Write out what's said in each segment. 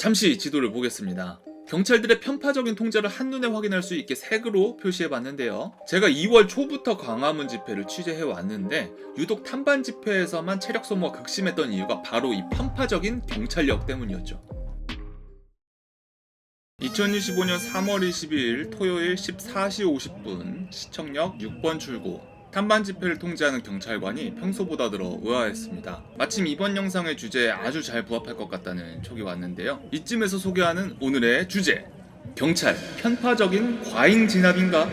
잠시 지도를 보겠습니다. 경찰들의 편파적인 통제를 한눈에 확인할 수 있게 색으로 표시해 봤는데요. 제가 2월 초부터 광화문 집회를 취재해 왔는데 유독 탄반 집회에서만 체력 소모가 극심했던 이유가 바로 이 편파적인 경찰력 때문이었죠. 2025년 3월 22일 토요일 14시 50분 시청역 6번 출구 탄반 집회를 통제하는 경찰관이 평소보다 들어 의아했습니다. 마침 이번 영상의 주제에 아주 잘 부합할 것 같다는 촉이 왔는데요. 이쯤에서 소개하는 오늘의 주제 경찰 편파적인 과잉 진압인가?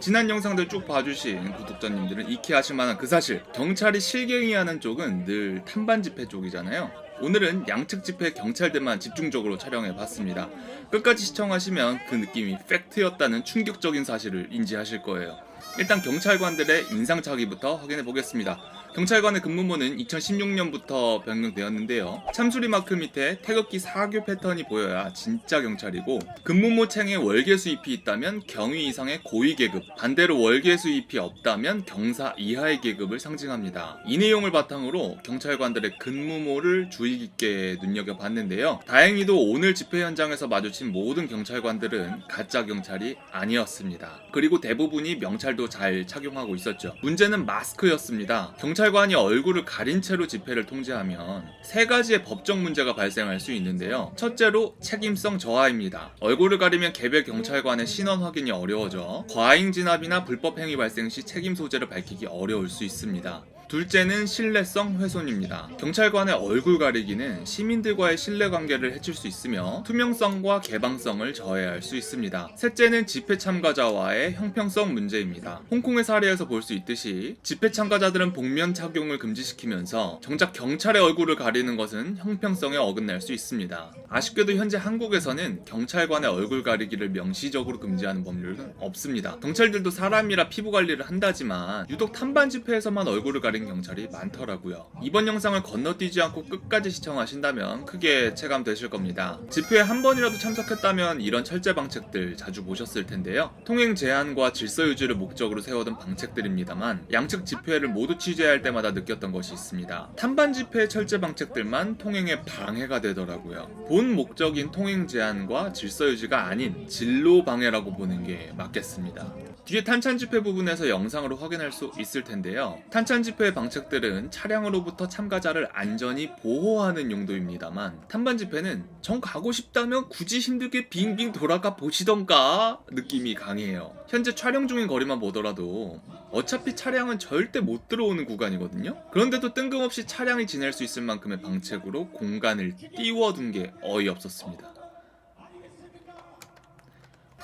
지난 영상들 쭉 봐주신 구독자님들은 익히 아실 만한 그 사실 경찰이 실갱이하는 쪽은 늘 탄반 집회 쪽이잖아요 오늘은 양측 집회 경찰들만 집중적으로 촬영해 봤습니다 끝까지 시청하시면 그 느낌이 팩트였다는 충격적인 사실을 인지하실 거예요 일단 경찰관들의 인상착의부터 확인해 보겠습니다 경찰관의 근무모는 2016년부터 변경되었는데요. 참수리 마크 밑에 태극기 사교 패턴이 보여야 진짜 경찰이고 근무모 챙에 월계 수입이 있다면 경위 이상의 고위 계급, 반대로 월계 수입이 없다면 경사 이하의 계급을 상징합니다. 이 내용을 바탕으로 경찰관들의 근무모를 주의 깊게 눈여겨봤는데요. 다행히도 오늘 집회 현장에서 마주친 모든 경찰관들은 가짜 경찰이 아니었습니다. 그리고 대부분이 명찰도 잘 착용하고 있었죠. 문제는 마스크였습니다. 경찰 관이 얼굴을 가린 채로 집회를 통제하면 세 가지의 법적 문제가 발생할 수 있는데요. 첫째로 책임성 저하입니다. 얼굴을 가리면 개별 경찰관의 신원 확인이 어려워져 과잉 진압이나 불법 행위 발생 시 책임 소재를 밝히기 어려울 수 있습니다. 둘째는 신뢰성 훼손입니다. 경찰관의 얼굴 가리기는 시민들과의 신뢰관계를 해칠 수 있으며 투명성과 개방성을 저해할 수 있습니다. 셋째는 집회 참가자와의 형평성 문제입니다. 홍콩의 사례에서 볼 수 있듯이 집회 참가자들은 복면 착용을 금지시키면서 정작 경찰의 얼굴을 가리는 것은 형평성에 어긋날 수 있습니다. 아쉽게도 현재 한국에서는 경찰관의 얼굴 가리기를 명시적으로 금지하는 법률은 없습니다. 경찰들도 사람이라 피부 관리를 한다지만 유독 탄반 집회에서만 얼굴을 가린 경찰이 많더라고요. 이번 영상을 건너뛰지 않고 끝까지 시청하신다면 크게 체감되실 겁니다. 집회에 한 번이라도 참석했다면 이런 철제 방책들 자주 보셨을 텐데요. 통행 제한과 질서 유지를 목적으로 세워둔 방책들입니다만 양측 집회를 모두 취재할 때마다 느꼈던 것이 있습니다. 탄반 집회의 철제 방책들만 통행에 방해가 되더라고요. 본 목적인 통행 제한과 질서 유지가 아닌 진로 방해라고 보는 게 맞겠습니다. 뒤에 탄찬 집회 부분에서 영상으로 확인할 수 있을 텐데요. 탄찬 집회 의 방책들은 차량으로부터 참가자를 안전히 보호하는 용도입니다만 탄반 집회는 정 가고 싶다면 굳이 힘들게 빙빙 돌아가 보시던가 느낌이 강해요. 현재 촬영 중인 거리만 보더라도 어차피 차량은 절대 못 들어오는 구간이거든요. 그런데도 뜬금없이 차량이 지낼 수 있을 만큼의 방책으로 공간을 띄워둔 게 어이없었습니다.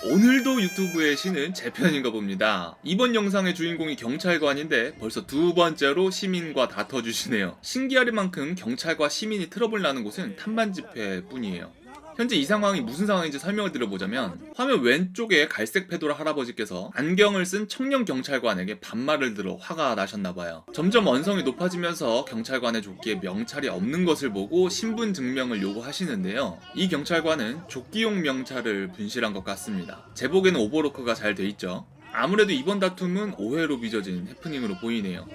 오늘도 유튜브의 신은 제 편인가 봅니다. 이번 영상의 주인공이 경찰관인데 벌써 두 번째로 시민과 다퉈주시네요. 신기할 만큼 경찰과 시민이 트러블 나는 곳은 탄반 집회뿐이에요. 현재 이 상황이 무슨 상황인지 설명을 드려보자면 화면 왼쪽에 갈색 페도라 할아버지께서 안경을 쓴 청년 경찰관에게 반말을 들어 화가 나셨나봐요. 점점 언성이 높아지면서 경찰관의 조끼에 명찰이 없는 것을 보고 신분 증명을 요구하시는데요. 이 경찰관은 조끼용 명찰을 분실한 것 같습니다. 제복에는 오버로크가 잘 돼 있죠. 아무래도 이번 다툼은 오해로 빚어진 해프닝으로 보이네요.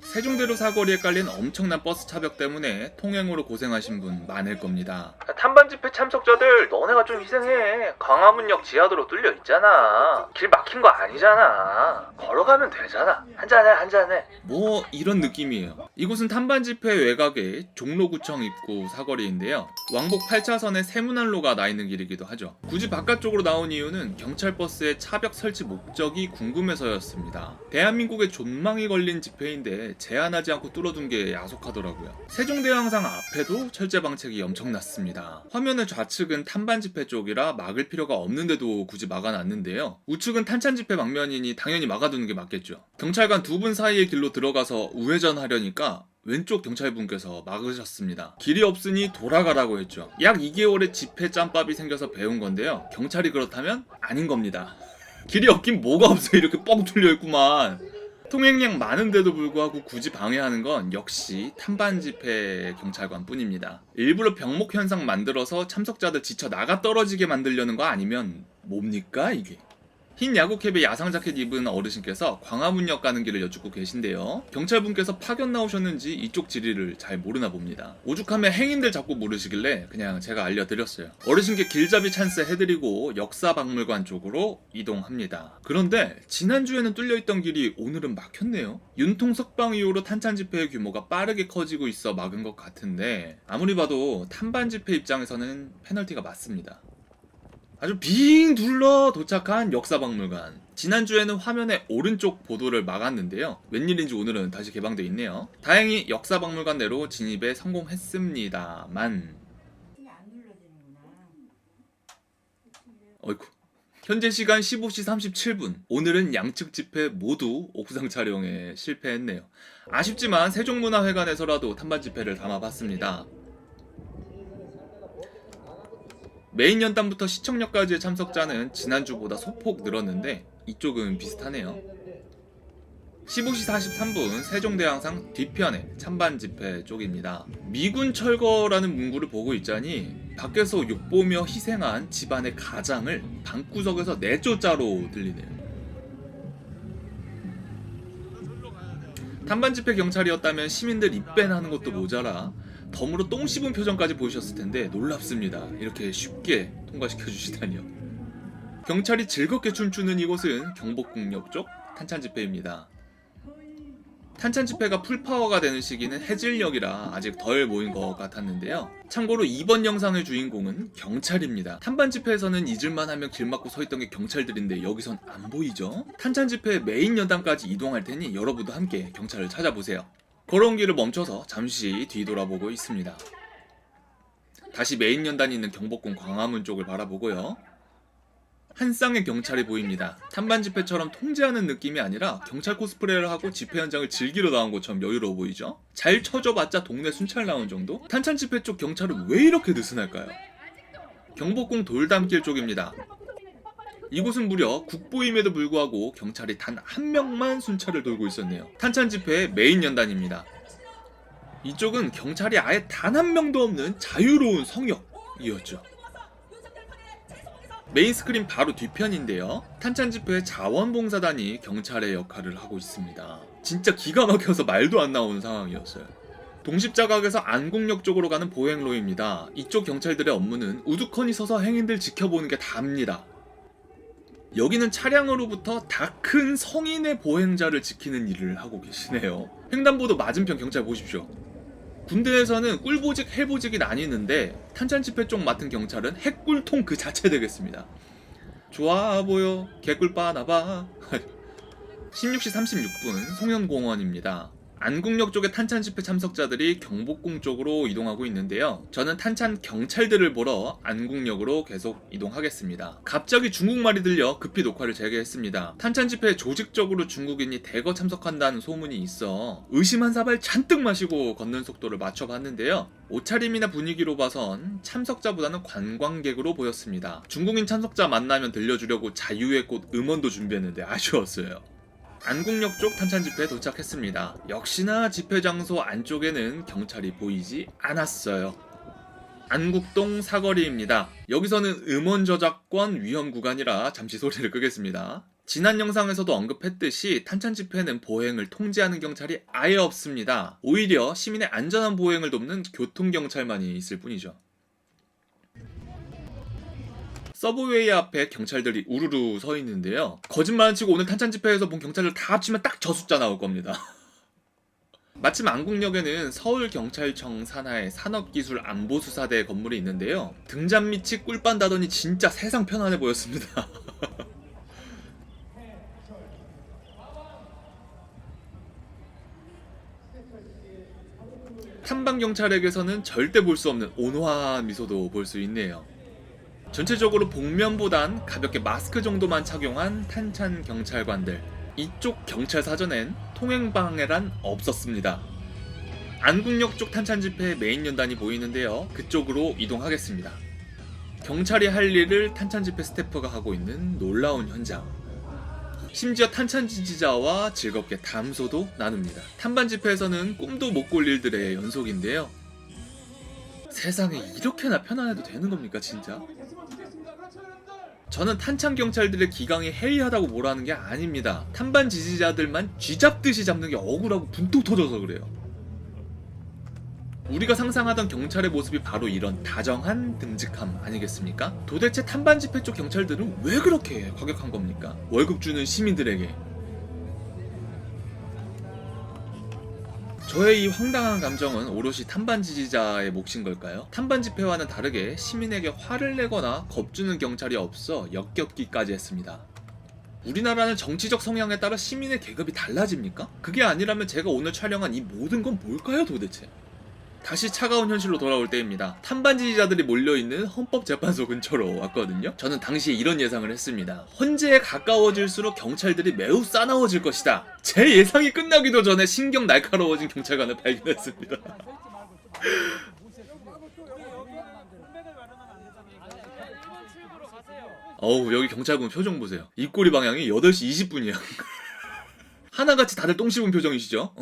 세종대로 사거리에 깔린 엄청난 버스 차벽 때문에 통행으로 고생하신 분 많을 겁니다. 탄반 집회 참석자들 너네가 좀 희생해. 광화문역 지하도로 뚫려 있잖아. 길 막힌 거 아니잖아. 걸어가면 되잖아. 한잔해 한잔해. 뭐 이런 느낌이에요. 이곳은 탄반 집회 외곽의 종로구청 입구 사거리인데요. 왕복 8차선에 세문안로가 나 있는 길이기도 하죠. 굳이 바깥쪽으로 나온 이유는 경찰 버스의 차벽 설치 목적이 궁금해서였습니다. 대한민국의 존망이 걸린 집회인데 제한하지 않고 뚫어둔 게 야속하더라고요. 세종대왕상 앞에도 철제 방책이 엄청났습니다. 화면의 좌측은 탄반 집회 쪽이라 막을 필요가 없는데도 굳이 막아놨는데요. 우측은 탄찬 집회 방면이니 당연히 막아두는 게 맞겠죠. 경찰관 두 분 사이의 길로 들어가서 우회전하려니까 왼쪽 경찰분께서 막으셨습니다. 길이 없으니 돌아가라고 했죠. 약 2개월의 집회 짬밥이 생겨서 배운 건데요. 경찰이 그렇다면 아닌 겁니다. 길이 없긴 뭐가 없어 이렇게 뻥 뚫려 있구만. 통행량 많은데도 불구하고 굳이 방해하는 건 역시 탄반 집회 경찰관 뿐입니다. 일부러 병목 현상 만들어서 참석자들 지쳐 나가 떨어지게 만들려는 거 아니면 뭡니까 이게? 흰 야구캡에 야상 자켓 입은 어르신께서 광화문역 가는 길을 여쭙고 계신데요. 경찰분께서 파견 나오셨는지 이쪽 지리를 잘 모르나 봅니다. 오죽하면 행인들 자꾸 물으시길래 그냥 제가 알려드렸어요. 어르신께 길잡이 찬스 해드리고 역사박물관 쪽으로 이동합니다. 그런데 지난주에는 뚫려있던 길이 오늘은 막혔네요. 윤통 석방 이후로 탄찬 집회의 규모가 빠르게 커지고 있어 막은 것 같은데 아무리 봐도 탄반 집회 입장에서는 페널티가 맞습니다. 아주 빙 둘러 도착한 역사박물관. 지난주에는 화면의 오른쪽 보도를 막았는데요. 웬일인지 오늘은 다시 개방돼 있네요. 다행히 역사박물관 내로 진입에 성공했습니다만. 어이쿠. 현재 시간 15시 37분. 오늘은 양측 집회 모두 옥상 촬영에 실패했네요. 아쉽지만 세종문화회관에서라도 탄반 집회를 담아봤습니다. 메인 연단부터 시청역까지의 참석자는 지난주보다 소폭 늘었는데 이쪽은 비슷하네요. 15시 43분 세종대왕상 뒤편에 찬반 집회 쪽입니다. 미군 철거라는 문구를 보고 있자니 밖에서 욕보며 희생한 집안의 가장을 방구석에서 내조자로 들리네요. 탄반 집회 경찰이었다면 시민들 입밴하는 것도 모자라 덤으로 똥 씹은 표정까지 보이셨을 텐데 놀랍습니다. 이렇게 쉽게 통과시켜 주시다니요. 경찰이 즐겁게 춤추는 이곳은 경복궁역 쪽 탄찬 집회입니다. 탄찬 집회가 풀파워가 되는 시기는 해질녘이라 아직 덜 모인 것 같았는데요. 참고로 이번 영상의 주인공은 경찰입니다. 탄반 집회에서는 잊을만 하면 길 막고 서 있던 게 경찰들인데 여기선 안 보이죠? 탄찬 집회 메인 연단까지 이동할 테니 여러분도 함께 경찰을 찾아보세요. 길을 멈춰서 잠시 뒤돌아보고 있습니다. 다시 메인 연단이 있는 경복궁 광화문 쪽을 바라보고요. 한 쌍의 경찰이 보입니다. 탄반 집회처럼 통제하는 느낌이 아니라 경찰 코스프레를 하고 집회 현장을 즐기러 나온 것처럼 여유로워 보이죠? 잘 쳐줘봤자 동네 순찰 나온 정도? 탄찬 집회 쪽 경찰은 왜 이렇게 느슨할까요? 경복궁 돌담길 쪽입니다. 이곳은 무려 국보임에도 불구하고 경찰이 단 한 명만 순찰을 돌고 있었네요. 탄찬 집회의 메인 연단입니다. 이쪽은 경찰이 아예 단 한 명도 없는 자유로운 성역이었죠. 메인 스크린 바로 뒤편인데요. 탄찬 집회 자원봉사단이 경찰의 역할을 하고 있습니다. 진짜 기가 막혀서 말도 안 나오는 상황이었어요. 동십자각에서 안국역 쪽으로 가는 보행로입니다. 이쪽 경찰들의 업무는 우두커니 서서 행인들 지켜보는 게 답니다. 여기는 차량으로부터 다 큰 성인의 보행자를 지키는 일을 하고 계시네요. 횡단보도 맞은편 경찰 보십시오. 군대에서는 꿀보직, 해보직이 나뉘는데 탄찬 집회 쪽 맡은 경찰은 핵꿀통 그 자체 되겠습니다. 좋아 보여 개꿀 빠나봐 16시 36분 송현공원입니다. 안국역 쪽의 탄찬 집회 참석자들이 경복궁 쪽으로 이동하고 있는데요. 저는 탄찬 경찰들을 보러 안국역으로 계속 이동하겠습니다. 갑자기 중국말이 들려 급히 녹화를 재개했습니다. 탄찬 집회에 조직적으로 중국인이 대거 참석한다는 소문이 있어 의심 한 사발 잔뜩 마시고 걷는 속도를 맞춰봤는데요. 옷차림이나 분위기로 봐선 참석자보다는 관광객으로 보였습니다. 중국인 참석자 만나면 들려주려고 자유의 꽃 음원도 준비했는데 아쉬웠어요. 안국역 쪽 탄찬 집회에 도착했습니다. 역시나 집회 장소 안쪽에는 경찰이 보이지 않았어요. 안국동 사거리입니다. 여기서는 음원 저작권 위험 구간이라 잠시 소리를 끄겠습니다. 지난 영상에서도 언급했듯이 탄찬 집회는 보행을 통제하는 경찰이 아예 없습니다. 오히려 시민의 안전한 보행을 돕는 교통경찰만이 있을 뿐이죠. 서브웨이 앞에 경찰들이 우르르 서 있는데요. 거짓말 안 치고 오늘 탄찬 집회에서 본 경찰들 다 합치면 딱 저 숫자 나올 겁니다. 마침 안국역에는 서울경찰청 산하의 산업기술안보수사대 건물이 있는데요. 등잔 밑이 꿀빤다더니 진짜 세상 편안해 보였습니다. 탐방 경찰에게서는 절대 볼 수 없는 온화한 미소도 볼 수 있네요. 전체적으로 복면보단 가볍게 마스크 정도만 착용한 탄찬 경찰관들. 이쪽 경찰 사전엔 통행 방해란 없었습니다. 안국역 쪽 탄찬 집회 메인 연단이 보이는데요. 그쪽으로 이동하겠습니다. 경찰이 할 일을 탄찬 집회 스태프가 하고 있는 놀라운 현장. 심지어 탄찬 지지자와 즐겁게 담소도 나눕니다. 탄반 집회에서는 꿈도 못 꿀 일들의 연속인데요. 세상에 이렇게나 편안해도 되는 겁니까 진짜? 저는 탄창 경찰들의 기강이 해이하다고 뭐라는 게 아닙니다. 탄반 지지자들만 쥐잡듯이 잡는 게 억울하고 분통 터져서 그래요. 우리가 상상하던 경찰의 모습이 바로 이런 다정한 듬직함 아니겠습니까? 도대체 탄반 집회 쪽 경찰들은 왜 그렇게 과격한 겁니까? 월급 주는 시민들에게 저의 이 황당한 감정은 오롯이 탄반 지지자의 몫인 걸까요? 탄반 집회와는 다르게 시민에게 화를 내거나 겁주는 경찰이 없어 역겹기까지 했습니다. 우리나라는 정치적 성향에 따라 시민의 계급이 달라집니까? 그게 아니라면 제가 오늘 촬영한 이 모든 건 뭘까요 도대체? 다시 차가운 현실로 돌아올 때입니다. 탄반 지지자들이 몰려있는 헌법재판소 근처로 왔거든요. 저는 당시에 이런 예상을 했습니다. 헌재에 가까워질수록 경찰들이 매우 싸나워질 것이다. 제 예상이 끝나기도 전에 신경 날카로워진 경찰관을 발견했습니다. 어우 여기 경찰분 표정 보세요. 입꼬리 방향이 8시 20분이야. 하나같이 다들 똥 씹은 표정이시죠?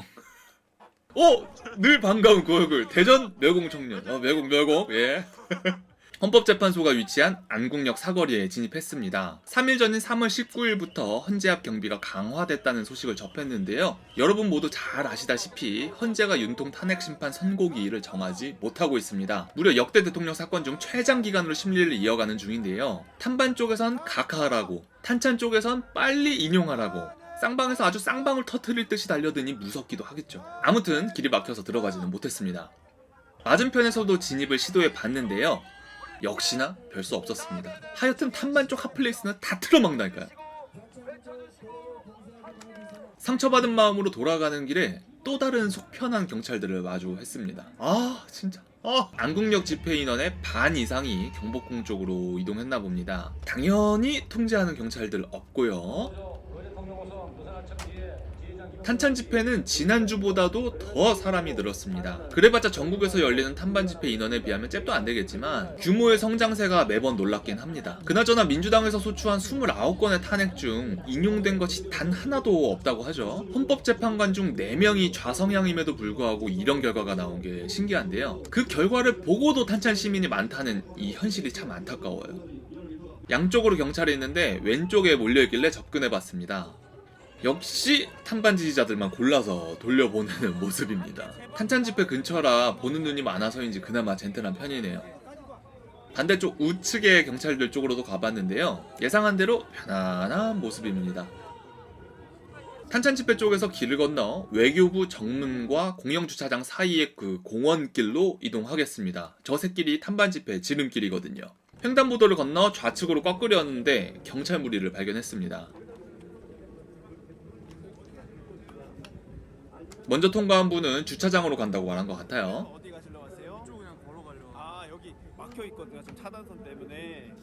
어! 늘 반가운 그 얼굴 대전 매공 청년 어, 매공 매공 예 헌법재판소가 위치한 안국역 사거리에 진입했습니다. 3일 전인 3월 19일부터 헌재 앞 경비가 강화됐다는 소식을 접했는데요. 여러분 모두 잘 아시다시피 헌재가 윤통 탄핵 심판 선고기일을 정하지 못하고 있습니다. 무려 역대 대통령 사건 중 최장 기간으로 심리를 이어가는 중인데요. 탄반 쪽에선 각하하라고, 탄찬 쪽에선 빨리 인용하라고, 쌍방에서 아주 쌍방을 터트릴 듯이 달려드니 무섭기도 하겠죠. 아무튼 길이 막혀서 들어가지는 못했습니다. 맞은편에서도 진입을 시도해 봤는데요. 역시나 별 수 없었습니다. 하여튼 탄반 쪽 핫플레이스는 다 틀어막다니까요. 상처받은 마음으로 돌아가는 길에 또 다른 속편한 경찰들을 마주했습니다. 아 진짜. 아, 안국역 집회 인원의 반 이상이 경복궁 쪽으로 이동했나 봅니다. 당연히 통제하는 경찰들 없고요. 탄찬 집회는 지난주보다도 더 사람이 늘었습니다. 그래봤자 전국에서 열리는 탄반 집회 인원에 비하면 잽도 안 되겠지만 규모의 성장세가 매번 놀랍긴 합니다. 그나저나 민주당에서 소추한 29건의 탄핵 중 인용된 것이 단 하나도 없다고 하죠. 헌법재판관 중 4명이 좌성향임에도 불구하고 이런 결과가 나온 게 신기한데요. 그 결과를 보고도 탄찬 시민이 많다는 이 현실이 참 안타까워요. 양쪽으로 경찰이 있는데 왼쪽에 몰려있길래 접근해봤습니다. 역시 탄반 지지자들만 골라서 돌려보내는 모습입니다. 탄찬 집회 근처라 보는 눈이 많아서인지 그나마 젠틀한 편이네요. 반대쪽 우측의 경찰들 쪽으로도 가봤는데요. 예상한 대로 편안한 모습입니다. 탄찬 집회 쪽에서 길을 건너 외교부 정문과 공영 주차장 사이의 그 공원길로 이동하겠습니다. 저 새길이 탄반 집회 지름길이거든요. 횡단보도를 건너 좌측으로 꺾으려는데 경찰 무리를 발견했습니다. 먼저 통과한 분은 주차장으로 간다고 말한 것 같아요.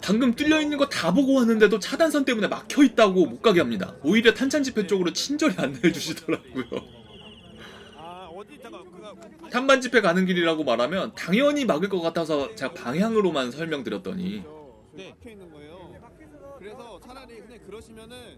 방금 뚫려 있는 거 다 보고 왔는데도 차단선 때문에 막혀 있다고 못 가게 합니다. 오히려 탄찬 집회 쪽으로 친절히 안내해 주시더라고요. 탄반 집회 가는 길이라고 말하면 당연히 막을 것 같아서 제가 방향으로만 설명드렸더니 네. 막혀 있는 거예요. 그래서 차라리 그냥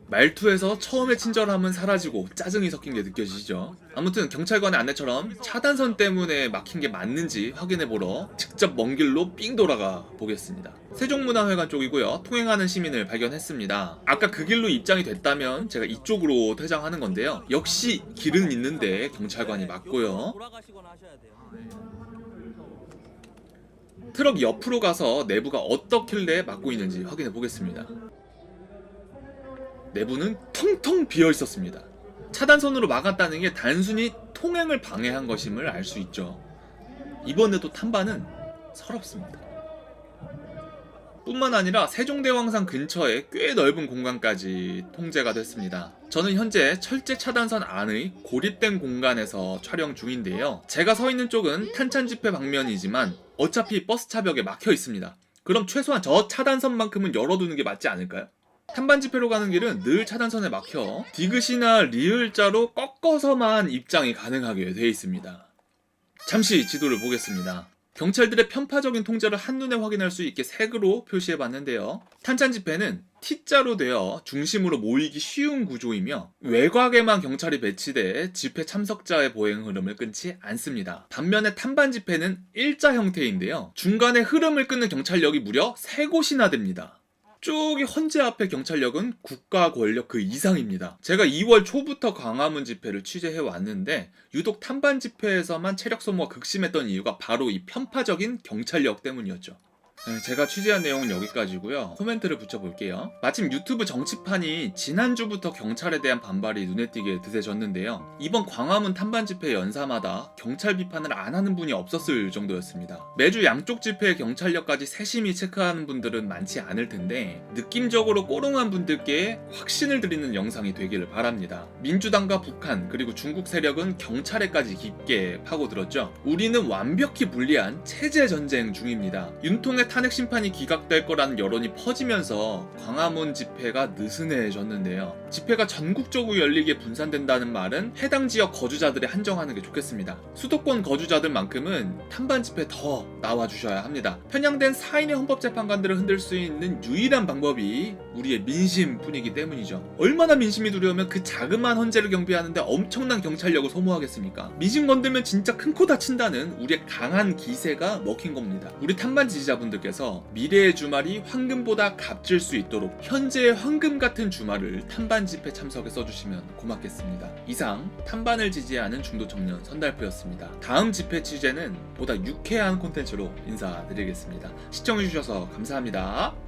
말투에서 처음에 친절함은 사라지고 짜증이 섞인 게 느껴지시죠? 아무튼 경찰관의 안내처럼 차단선 때문에 막힌 게 맞는지 확인해 보러 직접 먼 길로 삥 돌아가 보겠습니다. 세종문화회관 쪽이고요. 통행하는 시민을 발견했습니다. 아까 그 길로 입장이 됐다면 제가 이쪽으로 퇴장하는 건데요. 역시 길은 있는데 경찰관이 맞고요. 하셔야 돼요. 트럭 옆으로 가서 내부가 어떻길래 막고 있는지 확인해 보겠습니다. 내부는 텅텅 비어 있었습니다. 차단선으로 막았다는 게 단순히 통행을 방해한 것임을 알 수 있죠. 이번에도 탄반은 서럽습니다. 뿐만 아니라 세종대왕상 근처에 꽤 넓은 공간까지 통제가 됐습니다. 저는 현재 철제 차단선 안의 고립된 공간에서 촬영 중인데요. 제가 서 있는 쪽은 탄찬 집회 방면이지만 어차피 버스 차벽에 막혀 있습니다. 그럼 최소한 저 차단선만큼은 열어두는 게 맞지 않을까요? 탄반 집회로 가는 길은 늘 차단선에 막혀 디귿이나 리을자로 꺾어서만 입장이 가능하게 되어 있습니다. 잠시 지도를 보겠습니다. 경찰들의 편파적인 통제를 한눈에 확인할 수 있게 색으로 표시해 봤는데요. 탄찬 집회는 T자로 되어 중심으로 모이기 쉬운 구조이며 외곽에만 경찰이 배치돼 집회 참석자의 보행 흐름을 끊지 않습니다. 반면에 탄반 집회는 일자 형태인데요. 중간에 흐름을 끊는 경찰력이 무려 3곳이나 됩니다. 저쪽이 헌재 앞의 경찰력은 국가 권력 그 이상입니다. 제가 2월 초부터 광화문 집회를 취재해 왔는데 유독 탄반 집회에서만 체력 소모가 극심했던 이유가 바로 이 편파적인 경찰력 때문이었죠. 네, 제가 취재한 내용은 여기까지고요. 코멘트를 붙여볼게요. 마침 유튜브 정치판이 지난주부터 경찰에 대한 반발이 눈에 띄게 드세졌는데요. 이번 광화문 탄반 집회 연사마다 경찰 비판을 안 하는 분이 없었을 정도였습니다. 매주 양쪽 집회의 경찰력까지 세심히 체크하는 분들은 많지 않을 텐데 느낌적으로 꼬롱한 분들께 확신을 드리는 영상이 되기를 바랍니다. 민주당과 북한 그리고 중국 세력은 경찰에까지 깊게 파고들었죠. 우리는 완벽히 불리한 체제 전쟁 중입니다. 윤통의 탄핵 심판이 기각될 거라는 여론이 퍼지면서 광화문 집회가 느슨해졌는데요. 집회가 전국적으로 열리게 분산된다는 말은 해당 지역 거주자들에 한정하는 게 좋겠습니다. 수도권 거주자들만큼은 탄반 집회 더 나와 주셔야 합니다. 편향된 4인의 헌법재판관들을 흔들 수 있는 유일한 방법이 우리의 민심뿐이기 때문이죠. 얼마나 민심이 두려우면 그 자그마한 헌재를 경비하는데 엄청난 경찰력을 소모하겠습니까? 민심 건들면 진짜 큰 코 다친다는 우리의 강한 기세가 먹힌 겁니다. 우리 탄반 지지자분들 께서 미래의 주말이 황금보다 값질 수 있도록 현재의 황금 같은 주말을 탄반 집회 참석에 써주시면 고맙겠습니다. 이상 탄반을 지지하는 중도 청년 선달프였습니다. 다음 집회 취재는 보다 유쾌한 콘텐츠로 인사드리겠습니다. 시청해주셔서 감사합니다.